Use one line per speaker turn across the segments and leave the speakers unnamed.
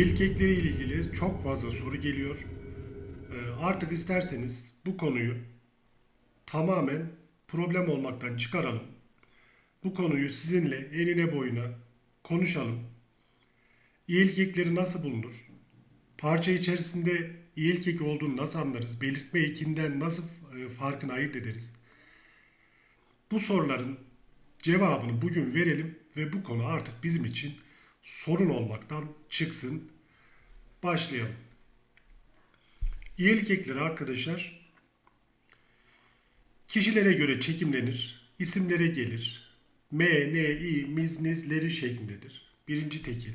İyilik ekleri ile ilgili çok fazla soru geliyor. Ee, Artık isterseniz bu konuyu tamamen problem olmaktan çıkaralım. Bu konuyu sizinle enine boyuna konuşalım. İyilik ekleri nasıl bulunur? Parça içerisinde iyilik eki olduğunu nasıl anlarız? Belirtme ekinden nasıl e, farkını ayırt ederiz? Bu soruların cevabını bugün verelim ve bu konu artık bizim için sorun olmaktan çıksın. Başlayalım. İyilik arkadaşlar kişilere göre çekimlenir, isimlere gelir. M, N, I, miz, nizleri şeklindedir. Birinci tekil,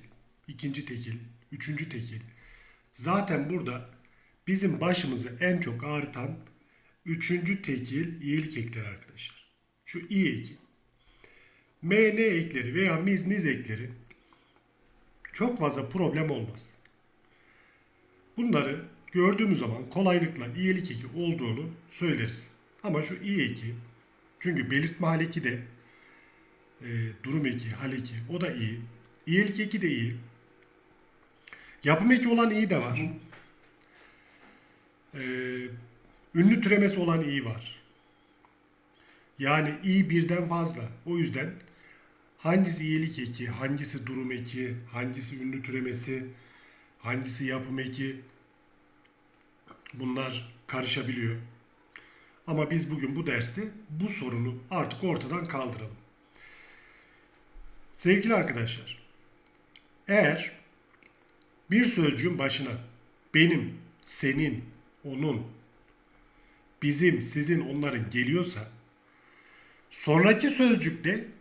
ikinci tekil, üçüncü tekil. Zaten burada bizim başımızı en çok ağrıtan üçüncü tekil iyilik ekleri arkadaşlar. Şu i eki. M, N ekleri veya miz, niz ekleri çok fazla problem olmaz. Bunları gördüğümüz zaman kolaylıkla iyilik eki olduğunu söyleriz. Ama şu i eki çünkü belirtme hal eki de e, durum eki, hal eki o da iyi. İyilik eki de iyi. Yapım eki olan iyi de var. E, ünlü türemesi olan iyi var. Yani iyi birden fazla. O yüzden hangisi iyilik eki, hangisi durum eki, hangisi ünlü türemesi, hangisi yapım eki bunlar karışabiliyor. Ama biz bugün bu derste bu sorunu artık ortadan kaldıralım. Sevgili arkadaşlar, eğer bir sözcüğün başına benim, senin, onun, bizim, sizin, onların geliyorsa sonraki sözcükte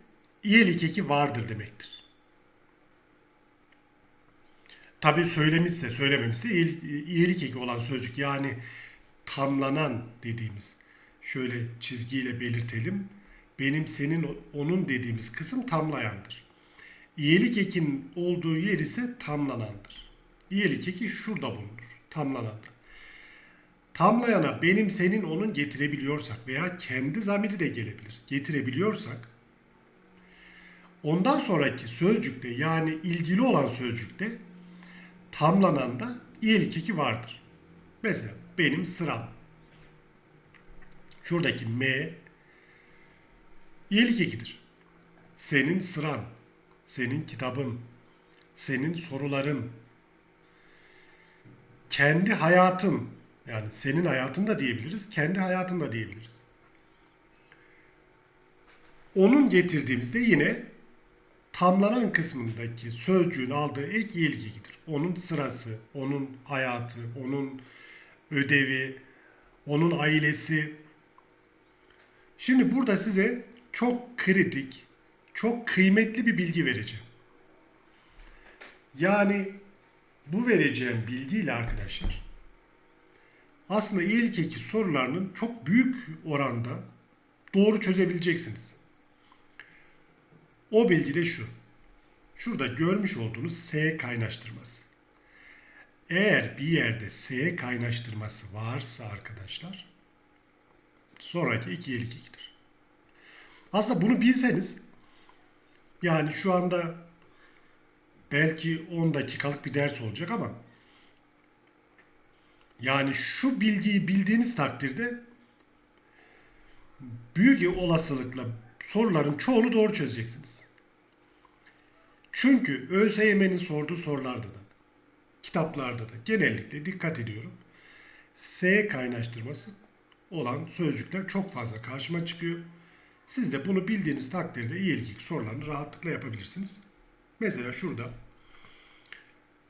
iyilik eki vardır demektir. Tabi söylemişse, söylememişse iyilik, iyilik eki olan sözcük yani tamlanan dediğimiz şöyle çizgiyle belirtelim. Benim, senin, onun dediğimiz kısım tamlayandır. İyilik ekin olduğu yer ise tamlanandır. İyilik eki şurada bulunur. Tamlanandır. Tamlayana benim, senin, onun getirebiliyorsak veya kendi zamiri de gelebilir. Getirebiliyorsak ondan sonraki sözcükte yani ilgili olan sözcükte tamlanan da iyilik eki vardır. Mesela benim sıram. Şuradaki M iyilik ekidir. Senin sıran, senin kitabın, senin soruların, kendi hayatın, yani senin hayatın da diyebiliriz, kendi hayatın da diyebiliriz. Onun getirdiğimizde yine tamlanan kısmındaki sözcüğün aldığı ek iyilik ekidir. Onun sırası, onun hayatı, onun ödevi, onun ailesi. Şimdi burada size çok kritik, çok kıymetli bir bilgi vereceğim. Yani bu vereceğim bilgiyle arkadaşlar aslında iyilik eki sorularının çok büyük oranda doğru çözebileceksiniz. O bilgi de şu. Şurada görmüş olduğunuz S kaynaştırması. Eğer bir yerde S kaynaştırması varsa arkadaşlar sonraki iki iyilik ekidir. Aslında bunu bilseniz yani şu anda belki 10 dakikalık bir ders olacak ama yani şu bilgiyi bildiğiniz takdirde büyük olasılıkla soruların çoğunu doğru çözeceksiniz. Çünkü ÖSYM'nin sorduğu sorularda da, kitaplarda da genellikle dikkat ediyorum. S kaynaştırması olan sözcükler çok fazla karşıma çıkıyor. Siz de bunu bildiğiniz takdirde iyilik sorularını rahatlıkla yapabilirsiniz. Mesela şurada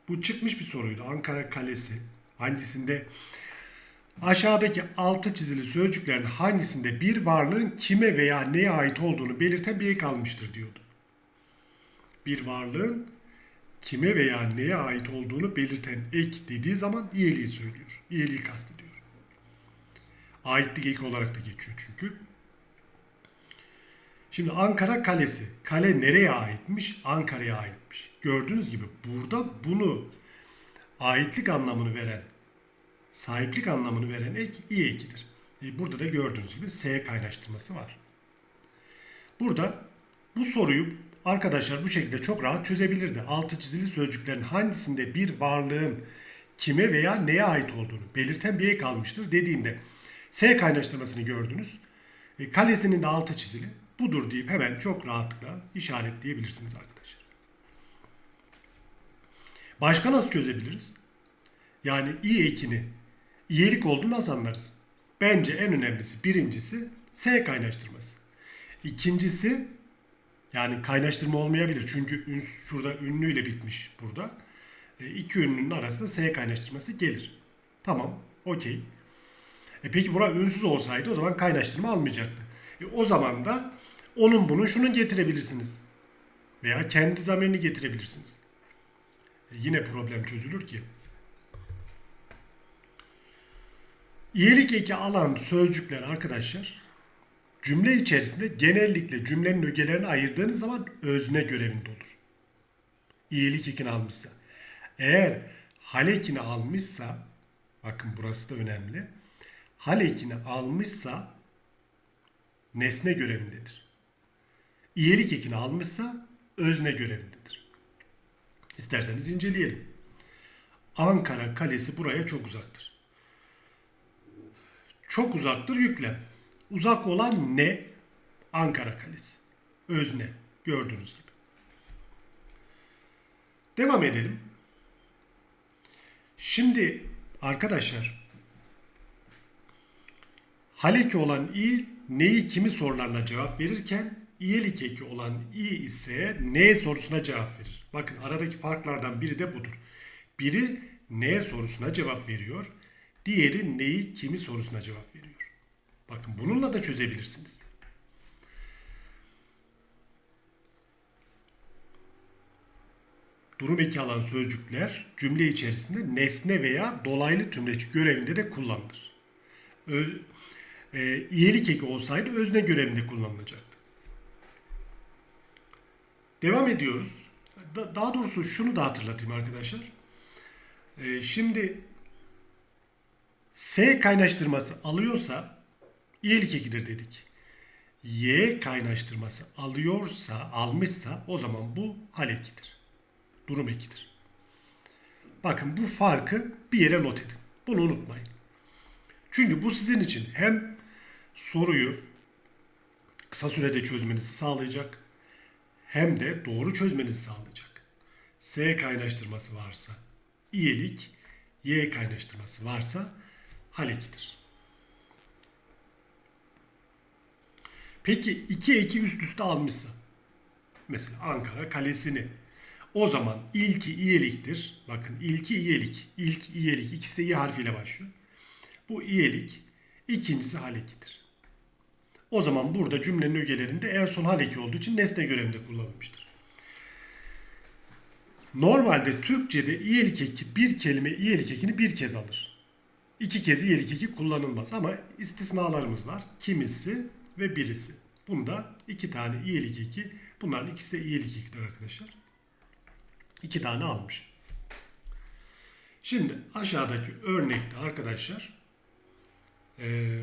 bu çıkmış bir soruydu. Ankara Kalesi hangisinde aşağıdaki altı çizili sözcüklerin hangisinde bir varlığın kime veya neye ait olduğunu belirten bir ek almıştır diyordu. Bir varlığın kime veya neye ait olduğunu belirten ek dediği zaman iyiliği söylüyor. İyiliği kastediyor. Aitlik eki olarak da geçiyor çünkü. Şimdi Ankara Kalesi. Kale nereye aitmiş? Ankara'ya aitmiş. Gördüğünüz gibi burada bunu aitlik anlamını veren, sahiplik anlamını veren ek i ekidir. E, Burada da gördüğünüz gibi S kaynaştırması var. Burada bu soruyu arkadaşlar bu şekilde çok rahat çözebilirdi. Altı çizili sözcüklerin hangisinde bir varlığın kime veya neye ait olduğunu belirten bir ek almıştır dediğinde S kaynaştırmasını gördünüz. E, kalesinin de altı çizili. Budur deyip hemen çok rahatlıkla işaretleyebilirsiniz arkadaşlar. Başka nasıl çözebiliriz? Yani i ekini iyilik olduğunu nasıl anlarız? Bence en önemlisi birincisi S kaynaştırması. İkincisi yani kaynaştırma olmayabilir. Çünkü ün, şurada ünlüyle bitmiş burada. E, iki ünlünün arasında S kaynaştırması gelir. Tamam, okey. E peki bura ünsüz olsaydı o zaman kaynaştırma almayacaktı. E, o zaman da onun bunun şunu getirebilirsiniz. Veya kendi zamirini getirebilirsiniz. E, yine problem çözülür ki. İyilik eki alan sözcükler arkadaşlar cümle içerisinde genellikle cümlenin ögelerini ayırdığınız zaman özne görevinde olur. İyilik ekini almışsa. Eğer hal ekini almışsa bakın burası da önemli. Hal ekini almışsa nesne görevindedir. İyilik ekini almışsa özne görevindedir. İsterseniz inceleyelim. Ankara Kalesi buraya çok uzaktır. Çok uzaktır yüklem. Uzak olan ne? Ankara Kalesi. Özne. Gördüğünüz gibi. Devam edelim. Şimdi arkadaşlar haleki olan i neyi kimi sorularına cevap verirken iyelik eki olan i ise ne sorusuna cevap verir. Bakın aradaki farklardan biri de budur. Biri ne sorusuna cevap veriyor. Diğeri neyi kimi sorusuna cevap veriyor. Bakın bununla da çözebilirsiniz. Durum eki alan sözcükler cümle içerisinde nesne veya dolaylı tümleç görevinde de kullanılır. Ö, e, iyilik eki olsaydı özne görevinde kullanılacaktı. Devam ediyoruz. Da, daha doğrusu şunu da hatırlatayım arkadaşlar. E, şimdi S kaynaştırması alıyorsa iyilik ekidir dedik. Y kaynaştırması alıyorsa, almışsa o zaman bu hal ekidir. Durum ekidir. Bakın bu farkı bir yere not edin. Bunu unutmayın. Çünkü bu sizin için hem soruyu kısa sürede çözmenizi sağlayacak hem de doğru çözmenizi sağlayacak. S kaynaştırması varsa iyilik, Y kaynaştırması varsa hal ekidir. Peki iki eki üst üste almışsa mesela Ankara kalesini o zaman ilki iyiliktir. Bakın ilki iyilik. İlk iyilik. İkisi de i harfiyle başlıyor. Bu iyilik. ikincisi halekidir. O zaman burada cümlenin ögelerinde en son haleki olduğu için nesne görevinde kullanılmıştır. Normalde Türkçe'de iyilik eki bir kelime iyilik ekini bir kez alır. İki kez iyilik eki kullanılmaz ama istisnalarımız var. Kimisi ve birisi. Bunda iki tane iyilik eki. Bunların ikisi de iyilik ekidir arkadaşlar. İki tane almış. Şimdi aşağıdaki örnekte arkadaşlar e,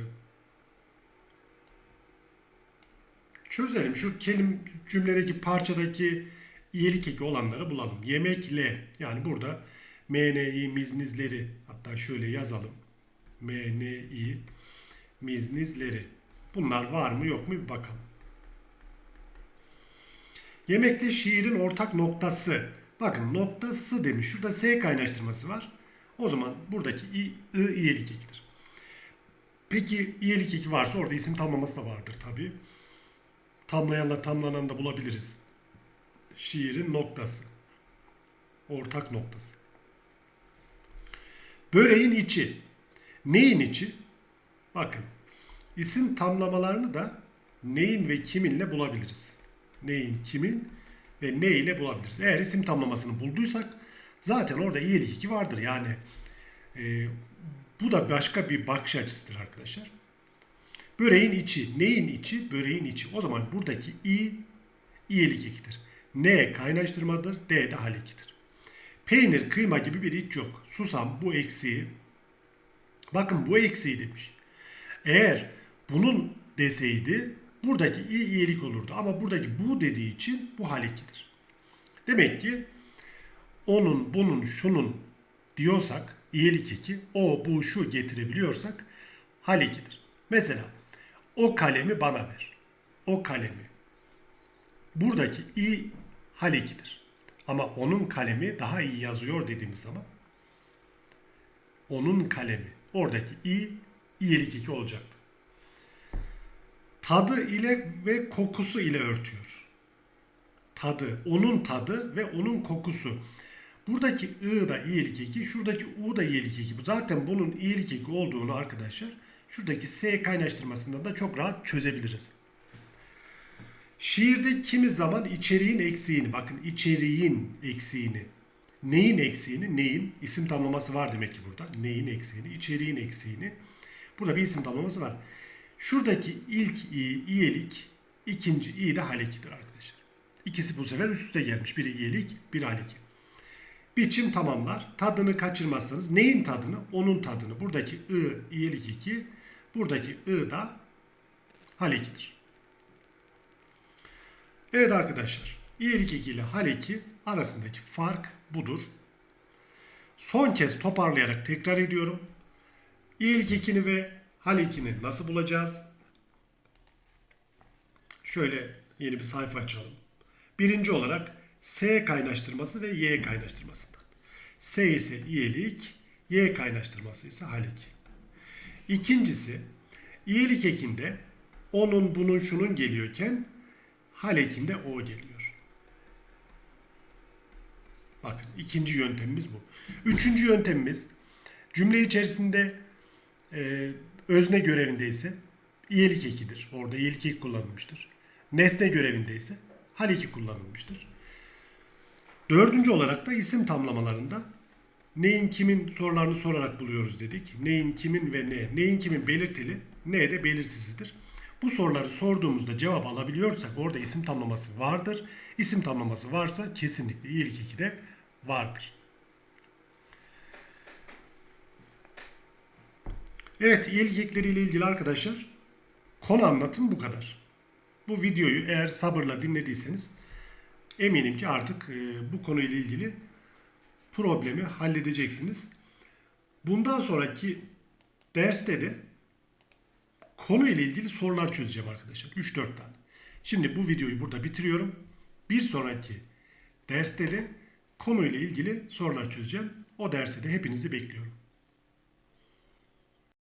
çözelim. Şu kelim cümledeki parçadaki iyilik eki olanları bulalım. Yemekle yani burada MNI miznizleri hatta şöyle yazalım. MNI miznizleri. Bunlar var mı yok mu bir bakalım. Yemekle şiirin ortak noktası. Bakın noktası demiş. Şurada S kaynaştırması var. O zaman buradaki i, I iyilik ekidir. Peki iyilik eki varsa orada isim tamlaması da vardır tabi. Tamlayanla tamlanan da bulabiliriz. Şiirin noktası. Ortak noktası. Böreğin içi. Neyin içi? Bakın isim tamlamalarını da neyin ve kiminle bulabiliriz. Neyin, kimin ve ne ile bulabiliriz. Eğer isim tamlamasını bulduysak zaten orada iyilik iki vardır. Yani e, bu da başka bir bakış açısıdır arkadaşlar. Böreğin içi. Neyin içi? Böreğin içi. O zaman buradaki i iyilik ikidir. N kaynaştırmadır. D de hal ikidir. Peynir, kıyma gibi bir iç yok. Susam bu eksiği. Bakın bu eksiği demiş. Eğer bunun deseydi Buradaki i iyilik olurdu. Ama buradaki bu dediği için bu hal 2'dir. Demek ki onun, bunun, şunun diyorsak iyilik 2, o, bu, şu getirebiliyorsak hal 2'dir. Mesela o kalemi bana ver. O kalemi. Buradaki i hal 2'dir. Ama onun kalemi daha iyi yazıyor dediğimiz zaman onun kalemi. Oradaki i iyilik 2 olacaktı. Tadı ile ve kokusu ile örtüyor. Tadı, onun tadı ve onun kokusu. Buradaki I da iyilik 2, şuradaki U da iyilik 2. Zaten bunun iyilik 2 olduğunu arkadaşlar şuradaki S kaynaştırmasından da çok rahat çözebiliriz. Şiirde kimi zaman içeriğin eksiğini, bakın içeriğin eksiğini, neyin eksiğini, neyin, isim tamlaması var demek ki burada. Neyin eksiğini, içeriğin eksiğini. Burada bir isim tamlaması var. Şuradaki ilk i, iyelik, ikinci i de halekidir arkadaşlar. İkisi bu sefer üst üste gelmiş. Biri iyelik, biri haleki. Biçim tamamlar. Tadını kaçırmazsanız neyin tadını? Onun tadını. Buradaki i iyelik 2, buradaki i da halekidir. Evet arkadaşlar. İyilik 2 ile hal 2 arasındaki fark budur. Son kez toparlayarak tekrar ediyorum. İyilik 2'ni ve hal 2'ni nasıl bulacağız? Şöyle yeni bir sayfa açalım. Birinci olarak S kaynaştırması ve Y kaynaştırmasından. S ise iyilik, Y kaynaştırması ise hal 2. İkincisi, iyilik ekinde onun, bunun, şunun geliyorken hal ekinde o geliyor. Bakın ikinci yöntemimiz bu. Üçüncü yöntemimiz cümle içerisinde e, özne görevindeyse iyilik ekidir. Orada iyilik eki kullanılmıştır. Nesne görevindeyse hal eki kullanılmıştır. Dördüncü olarak da isim tamlamalarında neyin kimin sorularını sorarak buluyoruz dedik. Neyin kimin ve ne. Neyin kimin belirtili, ne de belirtisidir. Bu soruları sorduğumuzda cevap alabiliyorsak orada isim tamlaması vardır. İsim tamlaması varsa kesinlikle iyilik 2'de vardır. Evet iyilik ekleriyle ilgili arkadaşlar konu anlatım bu kadar. Bu videoyu eğer sabırla dinlediyseniz eminim ki artık e, bu konuyla ilgili problemi halledeceksiniz. Bundan sonraki derste de konu ile ilgili sorular çözeceğim arkadaşlar. 3-4 tane. Şimdi bu videoyu burada bitiriyorum. Bir sonraki derste de konu ile ilgili sorular çözeceğim. O derste de hepinizi bekliyorum.